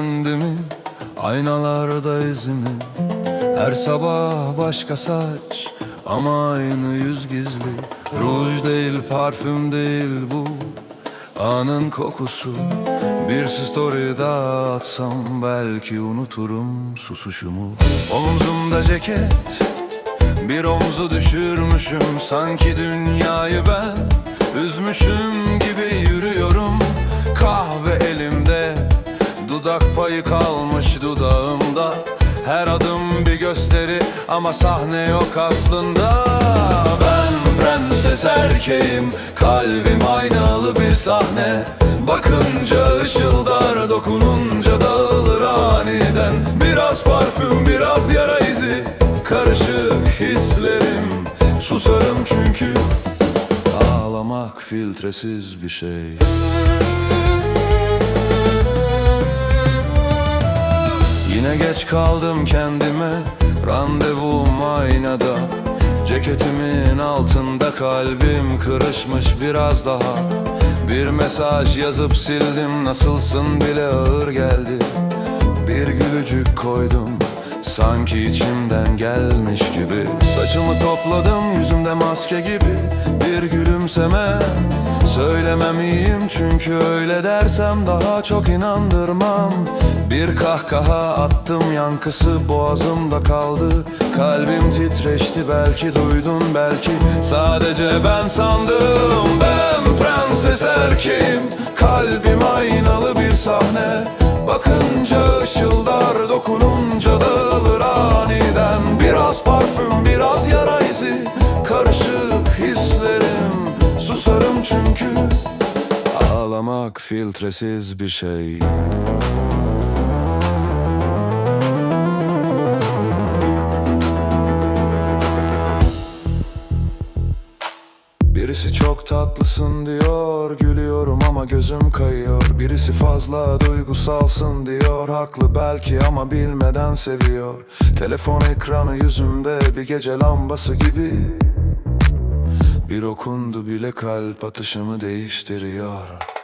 kendimi Aynalarda izimi. Her sabah başka saç Ama aynı yüz gizli. Ruj değil parfüm değil bu. Anın kokusu Bir story daha atsam Belki unuturum susuşumu. Omzumda ceket bir omzu düşürmüşüm. Sanki dünyayı ben Üzmüşüm Her adım bir gösteri ama sahne yok aslında. Ben prenses erkeğim kalbim aynalı bir sahne. Bakınca ışıldar dokununca dağılır aniden. Biraz parfüm biraz yara izi Karışık hislerim. Susarım çünkü Ağlamak filtresiz bir şey Yine geç kaldım kendime Randevum aynada. Ceketimin altında kalbim kırışmış biraz daha. Bir mesaj yazıp sildim nasılsın bile ağır geldi. Bir gülücük koydum sanki içimden gelmiş gibi. Saçımı topladım yüzümde maske gibi. Bir gülümseme Söylemem iyiyim. Çünkü öyle dersem daha çok inandırmam. Bir kahkaha attım yankısı boğazımda kaldı. Kalbim titreşti belki duydun belki. Sadece ben sandım ben prenses erkeğim. Kalbim aynalı bir sahne. Bakınca ışıldar Ağlamak filtresiz bir şey. Birisi çok tatlısın diyor Gülüyorum ama gözüm kayıyor. Birisi fazla duygusalsın diyor Haklı belki ama bilmeden seviyor. Telefon ekranı yüzümde bir gece lambası gibi. Bir okundu bile kalp atışımı değiştiriyor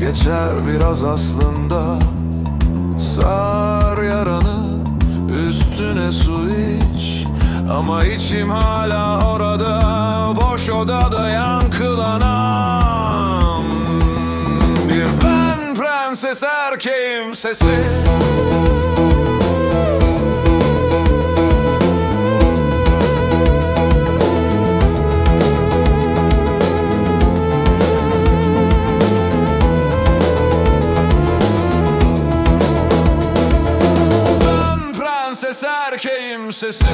geçer biraz aslında. Sar yaranı, üstüne su iç. Ama içim hala orada, boş odada yankılanan. Bir ben prenses erkeğim sesi sesi